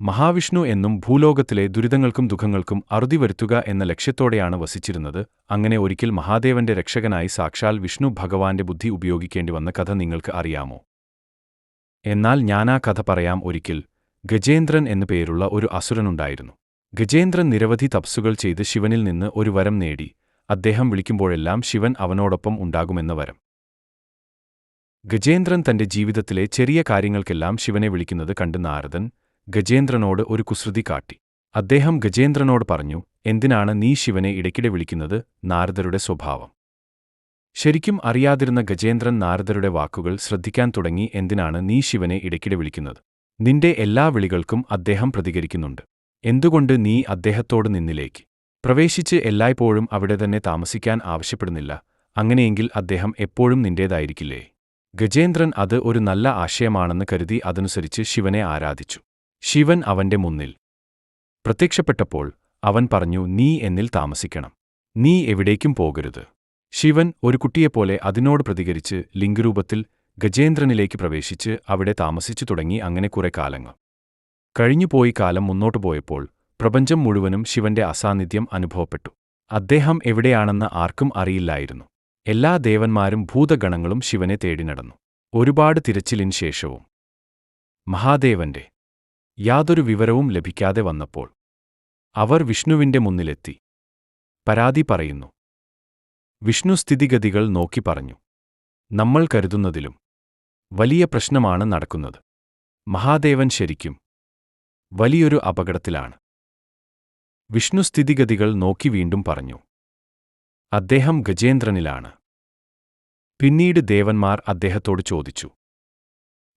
മഹാവിഷ്ണു എന്നും ഭൂലോകത്തിലെ ദുരിതങ്ങൾക്കും ദുഃഖങ്ങൾക്കും അറുതി വരുത്തുക എന്ന ലക്ഷ്യത്തോടെയാണ് വസിച്ചിരുന്നത്. അങ്ങനെ ഒരിക്കൽ മഹാദേവന്റെ രക്ഷകനായി സാക്ഷാൽ വിഷ്ണു ഭഗവാന്റെ ബുദ്ധി ഉപയോഗിക്കേണ്ടി വന്ന കഥ നിങ്ങൾക്ക് അറിയാമോ? എന്നാൽ ഞാനാ കഥ പറയാം ഒരിക്കൽ. ഗജേന്ദ്രൻ എന്നു പേരുള്ള ഒരു അസുരനുണ്ടായിരുന്നു. ഗജേന്ദ്രൻ നിരവധി തപസ്സുകൾ ചെയ്ത് ശിവനിൽ നിന്ന് ഒരു വരം നേടി. അദ്ദേഹം വിളിക്കുമ്പോഴെല്ലാം ശിവൻ അവനോടൊപ്പം ഉണ്ടാകുമെന്ന വരം. ഗജേന്ദ്രൻ തന്റെ ജീവിതത്തിലെ ചെറിയ കാര്യങ്ങൾക്കെല്ലാം ശിവനെ വിളിക്കുന്നത് കണ്ട് നാരദൻ ഗജേന്ദ്രനോട് ഒരു കുസൃതി കാട്ടി. അദ്ദേഹം ഗജേന്ദ്രനോട് പറഞ്ഞു എന്തിനാണ് നീ ശിവനെ ഇടയ്ക്കിടെ വിളിക്കുന്നത്? നാരദരുടെ സ്വഭാവം. ശരിക്കും അറിയാതിരുന്ന ഗജേന്ദ്രൻ നാരദരുടെ വാക്കുകൾ ശ്രദ്ധിക്കാൻ തുടങ്ങി എന്തിനാണ് നീ ശിവനെ ഇടയ്ക്കിടെ വിളിക്കുന്നത്? നിന്റെ എല്ലാ വിളികൾക്കും അദ്ദേഹം പ്രതികരിക്കുന്നുണ്ട്. എന്തുകൊണ്ട് നീ അദ്ദേഹത്തോട് നിന്നിലേക്ക്? പ്രവേശിച്ച് എല്ലായ്പ്പോഴും അവിടെ തന്നെ താമസിക്കാൻ ആവശ്യപ്പെടുന്നില്ല. അങ്ങനെയെങ്കിൽ അദ്ദേഹം എപ്പോഴും നിന്റേതായിരിക്കില്ലേ? ഗജേന്ദ്രൻ അത് ഒരു നല്ല ആശയമാണെന്ന് കരുതി അതനുസരിച്ച് ശിവനെ ആരാധിച്ചു. ശിവൻ അവന്റെ മുന്നിൽ. പ്രത്യക്ഷപ്പെട്ടപ്പോൾ അവൻ പറഞ്ഞു നീ എന്നിൽ താമസിക്കണം. നീ എവിടേക്കും പോകരുത്. ശിവൻ ഒരു കുട്ടിയെപ്പോലെ അതിനോട് പ്രതികരിച്ച് ലിംഗരൂപത്തിൽ ഗജേന്ദ്രനിലേക്ക് പ്രവേശിച്ച് അവിടെ താമസിച്ചു തുടങ്ങി അങ്ങനെ കുറെ കാലങ്ങൾ. കഴിഞ്ഞുപോയി കാലം മുന്നോട്ടു പോയപ്പോൾ പ്രപഞ്ചം മുഴുവനും ശിവന്റെ അസാന്നിധ്യം അനുഭവപ്പെട്ടു. അദ്ദേഹം എവിടെയാണെന്ന് ആർക്കും അറിയില്ലായിരുന്നു. എല്ലാ ദേവന്മാരും ഭൂതഗണങ്ങളും ശിവനെ തേടി നടന്നു. ഒരുപാട് തിരച്ചിലിൻ ശേഷവും. മഹാദേവന്റെ യാതൊരു വിവരവും ലഭിക്കാതെ വന്നപ്പോൾ അവർ വിഷ്ണുവിന്റെ മുന്നിലെത്തി. പരാതി പറയുന്നു. വിഷ്ണു സ്ഥിതിഗതികൾ നോക്കി പറഞ്ഞു. നമ്മൾ കരുതുന്നതിലും വലിയ പ്രശ്നമാണ് നടക്കുന്നത്. മഹാദേവൻ ശരിക്കും വലിയൊരു അപകടത്തിലാണ്. വിഷ്ണു സ്ഥിതിഗതികൾ നോക്കി വീണ്ടും പറഞ്ഞു. അദ്ദേഹം ഗജേന്ദ്രനിലാണ്. പിന്നീട് ദേവന്മാർ അദ്ദേഹത്തോട് ചോദിച്ചു.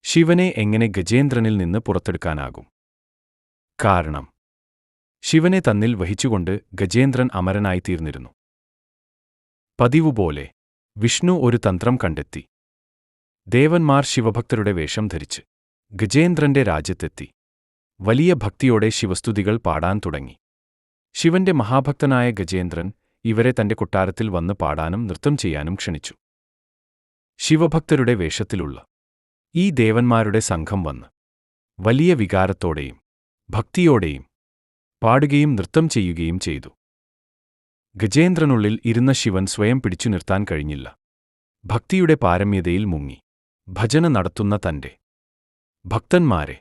ശിവനെ എങ്ങനെ ഗജേന്ദ്രനിൽ നിന്ന് പുറത്തെടുക്കാനാകും? കാരണം. ശിവനെ തന്നിൽ വഹിച്ചുകൊണ്ട് ഗജേന്ദ്രൻ അമരനായിത്തീർന്നിരുന്നു. പതിവുപോലെ വിഷ്ണു ഒരു തന്ത്രം കണ്ടെത്തി. ദേവന്മാർ ശിവഭക്തരുടെ വേഷം ധരിച്ച് ഗജേന്ദ്രന്റെ രാജ്യത്തെത്തി. വലിയ ഭക്തിയോടെ ശിവസ്തുതികൾ പാടാൻ തുടങ്ങി. ശിവന്റെ മഹാഭക്തനായ ഗജേന്ദ്രൻ ഇവരെ തന്റെ കൊട്ടാരത്തിൽ വന്ന് പാടാനും നൃത്തം ചെയ്യാനും ക്ഷണിച്ചു. ശിവഭക്തരുടെ വേഷത്തിലുള്ള ഈ ദേവന്മാരുടെ സംഘം വന്ന് വലിയ വികാരത്തോടെയും ഭക്തിയോടെയും പാടുകയും നൃത്തം ചെയ്യുകയും ചെയ്തു. ഗജേന്ദ്രനുള്ളിൽ ഇരുന്ന ശിവൻ സ്വയം പിടിച്ചു നിർത്താൻ കഴിഞ്ഞില്ല. ഭക്തിയുടെ പാരമ്യതയിൽ മുങ്ങി. ഭജന നടത്തുന്ന തന്റെ ഭക്തന്മാരെ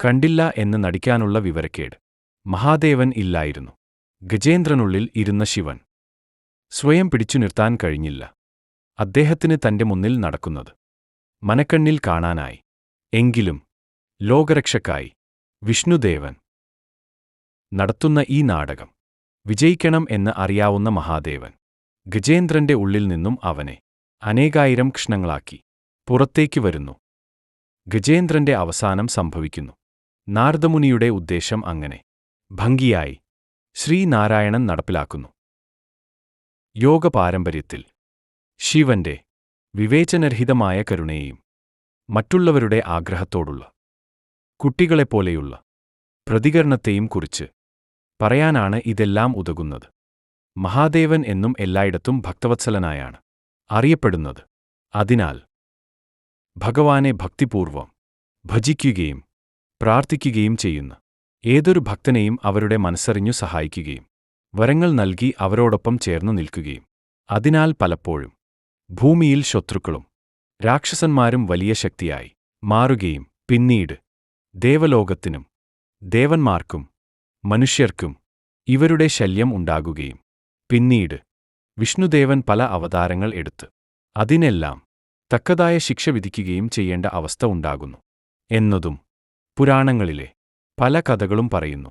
കണ്ടില്ല എന്ന് നടിക്കാനുള്ള വിവരക്കേട്. മഹാദേവൻ ഇല്ലായിരുന്നു. ഗജേന്ദ്രനുള്ളിൽ ഇരുന്ന ശിവൻ സ്വയം പിടിച്ചു നിർത്താൻ കഴിഞ്ഞില്ല. അദ്ദേഹത്തിന് തന്റെ മുന്നിൽ നടക്കുന്നത് മനക്കണ്ണിൽ കാണാനായി. എങ്കിലും ലോകരക്ഷക്കായി. വിഷ്ണുദേവൻ. നടത്തുന്ന ഈ നാടകം വിജയിക്കണം എന്ന് അറിയാവുന്ന മഹാദേവൻ ഗജേന്ദ്രന്റെ ഉള്ളിൽ നിന്നും അവനെ അനേകായിരം കഷ്ണങ്ങളാക്കി പുറത്തേക്ക് വരുന്നു. ഗജേന്ദ്രന്റെ അവസാനം സംഭവിക്കുന്നു. നാരദമുനിയുടെ ഉദ്ദേശം അങ്ങനെ ഭംഗിയായി ശ്രീനാരായണൻ നടപ്പിലാക്കുന്നു. യോഗ പാരമ്പര്യത്തിൽ ശിവന്റെ വിവേചനരഹിതമായ കരുണയെയും മറ്റുള്ളവരുടെ ആഗ്രഹത്തോടുള്ള കുട്ടികളെപ്പോലെയുള്ള പ്രതികരണത്തെയും കുറിച്ച് പറയാനാണ് ഇതെല്ലാം ഉതകുന്നത്. മഹാദേവൻ എന്നും എല്ലായിടത്തും ഭക്തവത്സലനായാണ് അറിയപ്പെടുന്നത്. അതിനാൽ ഭഗവാനെ ഭക്തിപൂർവം ഭജിക്കുകയും പ്രാർത്ഥിക്കുകയും ചെയ്യുന്ന ഏതൊരു ഭക്തനെയും അവരുടെ മനസ്സറിഞ്ഞു സഹായിക്കുകയും വരങ്ങൾ നൽകി അവരോടൊപ്പം ചേർന്നു നിൽക്കുകയും അതിനാൽ പലപ്പോഴും ഭൂമിയിൽ ശത്രുക്കളും രാക്ഷസന്മാരും വലിയ ശക്തിയായി മാറുകയും പിന്നീട് ദേവലോകത്തിനും ദേവന്മാർക്കും മനുഷ്യർക്കും ഇവരുടെ ശല്യം ഉണ്ടാകുകയും. പിന്നീട് വിഷ്ണുദേവൻ പല അവതാരങ്ങൾ എടുത്ത് അതിനെല്ലാം തക്കതായ ശിക്ഷ വിധിക്കുകയും ചെയ്യേണ്ട അവസ്ഥ ഉണ്ടാകുന്നു. എന്നതും പുരാണങ്ങളിലെ പല കഥകളും പറയുന്നു.